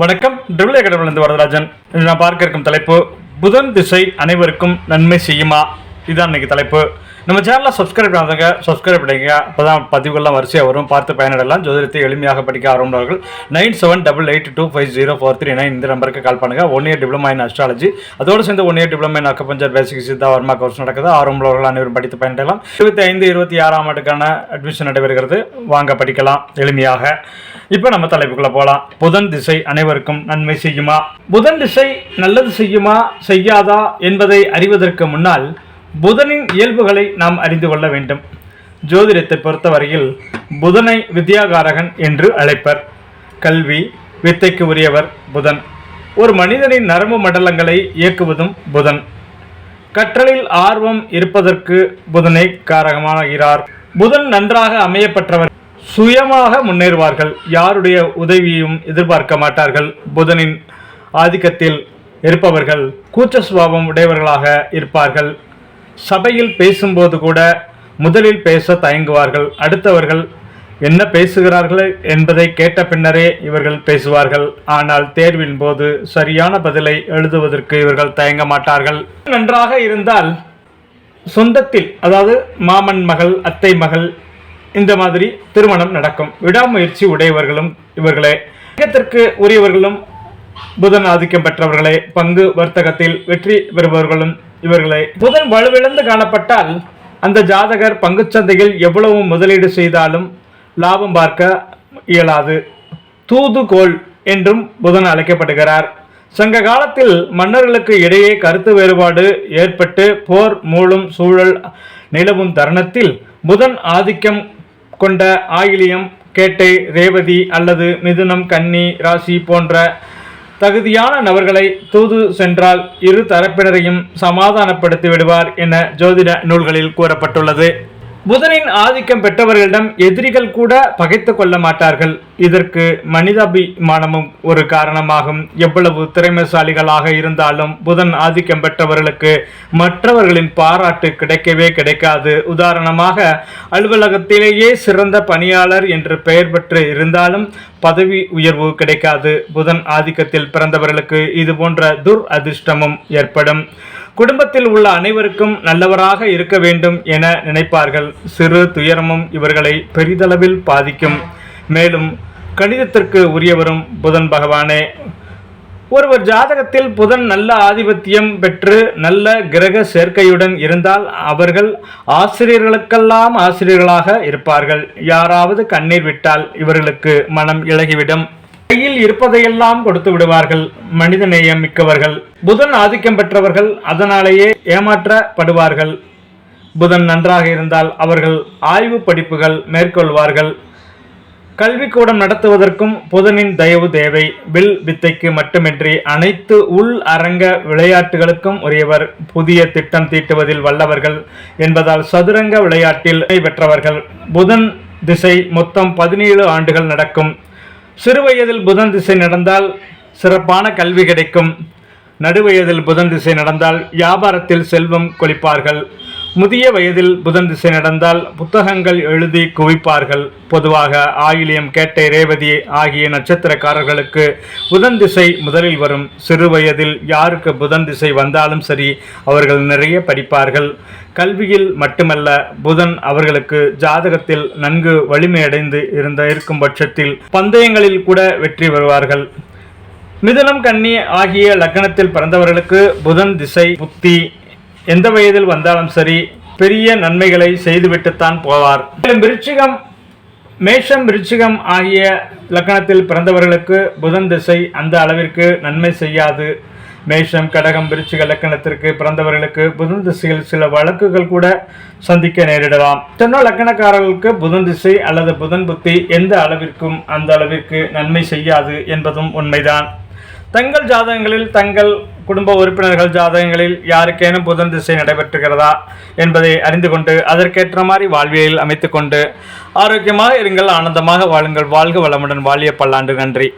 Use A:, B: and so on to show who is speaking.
A: வணக்கம். ட்ரிபிள் கடவுளிருந்து வரதராஜன். இன்று நான் பார்க்க இருக்கும் தலைப்பு புதன் திசை அனைவருக்கும் நன்மை செய்யுமா? இதுதான் இன்னைக்கு தலைப்பு. நம்ம சேனலை சப்ஸ்கிரைப் பண்ணாதவங்க சப்ஸ்கிரைப் பண்ணிங்க அப்போ தான் பதிவுகள்லாம் வரிசையாக வரும். பார்த்து பயனிடலாம் ஜோதிடத்தை எளிமையாக படிக்க ஆரம்பிப்பார்கள் nine seven double eight two five zero four three nine இந்த நம்பருக்கு கால் பண்ணுங்கள் one year diploma in astrology அதோடு சேர்ந்து one year diploma in acupuncture basic Siddha Varma course நடக்குது. ஆரம்பவர்கள் அனைவரும் படித்து பயனிடலாம் இருபத்தி ஐந்து இருபத்தி ஆறாம் ஆண்டுக்கான அட்மிஷன் நடைபெறுகிறது. வாங்க படிக்கலாம். எளிமையாக. இப்போ நம்ம தலைப்புக்குள்ளே போகலாம் புதன் திசை அனைவருக்கும் நன்மை செய்யுமா? புதன் திசை நல்லது செய்யுமா? செய்யாதா? என்பதை அறிவதற்கு முன்னால் புதனின் இயல்புகளை நாம் அறிந்து கொள்ள வேண்டும். ஜோதிடத்தை பொறுத்தவரையில் புதனை வித்யாகாரகன் என்று அழைப்பர். கல்வி வித்தைக்கு உரியவர் புதன். ஒரு மனிதனின் நரம்பு மண்டலங்களை இயக்குவதும் புதன். கற்றலில் ஆர்வம் இருப்பதற்கு புதனை காரகமாகிறார். புதன் நன்றாக அமையப்பட்டவர் சுயமாக முன்னேறுவார்கள். யாருடைய உதவியும் எதிர்பார்க்க மாட்டார்கள். புதனின் ஆதிக்கத்தில் இருப்பவர்கள் கூச்ச சுபாவம் உடையவர்களாக இருப்பார்கள். சபையில் பேசும்போது கூட முதலில் பேச தயங்குவார்கள். அடுத்தவர்கள் என்ன பேசுகிறார்கள் என்பதை கேட்ட பின்னரே இவர்கள் பேசுவார்கள். ஆனால் தேர்வின் போது சரியான பதிலை எழுதுவதற்கு இவர்கள் தயங்க மாட்டார்கள். நன்றாக இருந்தால் சொந்தத்தில் அதாவது மாமன் மகள் அத்தை மகள் இந்த மாதிரி திருமணம் நடக்கும். விடாமுயற்சி உடையவர்களும் இவர்களே. வணிகத்திற்கு உரியவர்களும் புதன் ஆதிக்கம் பெற்றவர்களே. பங்கு வர்த்தகத்தில் வெற்றி பெறுபவர்களும் இவர்களை புதன் வலுவிழந்து காணப்பட்டால் அந்த ஜாதகர் பங்குச்சந்தையில் எவ்வளவு முதலீடு செய்தாலும் லாபம் பார்க்க இயலாது. தூதுகோல் என்றும் புதன் அழைக்கப்படுகிறார். சங்க காலத்தில் மன்னர்களுக்கு இடையே கருத்து வேறுபாடு ஏற்பட்டு போர் மூலம் சூழல் நிலவும் தருணத்தில் புதன் ஆதிக்கம் கொண்ட ஆயிலியம் கேட்டை ரேவதி அல்லது மிதுனம் கன்னி ராசி போன்ற தகுதியான நபர்களை தூது சென்றால் இரு தரப்பினரையும் சமாதானப்படுத்தி விடுவார் என ஜோதிட நூல்களில் கூறப்பட்டுள்ளது. புதனின் ஆதிக்கம் பெற்றவர்களிடம் எதிரிகள் கூட பகைத்து கொள்ள மாட்டார்கள். இதற்கு மனிதாபிமானமும் ஒரு காரணமாகும். எவ்வளவு திறமைசாலிகளாக இருந்தாலும் புதன் ஆதிக்கம் பெற்றவர்களுக்கு மற்றவர்களின் பாராட்டு கிடைக்கவே கிடைக்காது. உதாரணமாக அலுவலகத்திலேயே சிறந்த பணியாளர் என்று பெயர் பெற்று இருந்தாலும் பதவி உயர்வு கிடைக்காது. புதன் ஆதிக்கத்தில் பிறந்தவர்களுக்கு இது போன்ற துர் அதிர்ஷ்டமும் ஏற்படும். குடும்பத்தில் உள்ள அனைவருக்கும் நல்லவராக இருக்க வேண்டும் என நினைப்பார்கள். சிறு துயரமும் இவர்களை பெரிதளவில் பாதிக்கும். மேலும் கணிதத்திற்கு உரியவரும் புதன் பகவானே. ஒருவர் ஜாதகத்தில் புதன் நல்ல ஆதிபத்தியம் பெற்று நல்ல கிரக சேர்க்கையுடன் இருந்தால் அவர்கள் ஆசிரியர்களுக்கெல்லாம் ஆசிரியர்களாக இருப்பார்கள். யாராவது கண்ணீர் விட்டால் இவர்களுக்கு மனம் இழகிவிடும் கையில் இருப்பதையெல்லாம் கொடுத்து விடுவார்கள். மனித நேயம் மிக்கவர்கள் புதன் ஆதிக்கம் பெற்றவர்கள் அதனாலேயே ஏமாற்றப்படுவார்கள். புதன் நன்றாக இருந்தால் அவர்கள் ஆய்வு படிப்புகள் மேற்கொள்வார்கள். கல்விக்கூடம் நடத்துவதற்கும் புதனின் தயவு தேவை. வில் வித்தைக்கு மட்டுமின்றி அனைத்து உள் அரங்க விளையாட்டுகளுக்கும் உரியவர். புதிய திட்டம் தீட்டுவதில் வல்லவர்கள் என்பதால் சதுரங்க விளையாட்டில் பெற்றவர்கள். புதன் திசை மொத்தம் பதினேழு ஆண்டுகள் நடக்கும். சிறுவயதில் புதன் திசை நடந்தால் சிறப்பான கல்வி கிடைக்கும். நடுவயதில் புதன் திசை நடந்தால் வியாபாரத்தில் செல்வம் கொளிப்பார்கள். முதிய வயதில் புதன் திசை நடந்தால் புத்தகங்கள் எழுதி குவிப்பார்கள். பொதுவாக ஆயிலியம் கேட்டை ரேவதி ஆகிய நட்சத்திரக்காரர்களுக்கு புதன் திசை முதலில் வரும். சிறு வயதில் யாருக்கு புதன் திசை வந்தாலும் சரி அவர்கள் நிறைய படிப்பார்கள். கல்வியில் மட்டுமல்ல புதன் அவர்களுக்கு ஜாதகத்தில் நன்கு வலிமையடைந்து இருந்த இருக்கும் பட்சத்தில் பந்தயங்களில் கூட வெற்றி பெறுவார்கள். மிதுனம் கன்னி ஆகிய லக்கணத்தில் பிறந்தவர்களுக்கு புதன் திசை புத்தி எந்த வயதில் வந்தாலும் சரி பெரிய நன்மைகளை செய்துவிட்டுத்தான் போவார். மேலும் விருச்சிகம் மேஷம் விருச்சிகம் ஆகிய லக்கணத்தில் பிறந்தவர்களுக்கு புதன் திசை அந்த அளவிற்கு நன்மை செய்யாது. மேஷம் கடகம் விருச்சிக லக்கணத்திற்கு பிறந்தவர்களுக்கு புதன் திசையில் சில வழக்குகள் கூட சந்திக்க நேரிடலாம். தென்னோ லக்கணக்காரர்களுக்கு புதன் திசை அல்லது புதன் புத்தி எந்த அளவிற்கும் அந்த அளவிற்கு நன்மை செய்யாது என்பதும் உண்மைதான். தங்கள் ஜாதகங்களில் தங்கள் குடும்ப உறுப்பினர்கள் ஜாதகங்களில் யாருக்கேனும் புதன் திசை நடைபெற்றுகிறதா என்பதை அறிந்து கொண்டு அதற்கேற்ற மாதிரி வாழ்வியலில் அமைத்துக்கொண்டு ஆரோக்கியமாக இருங்கள் ஆனந்தமாக வாழுங்கள். வாழ்க வளமுடன். வாழிய பல்லாண்டு. நன்றி.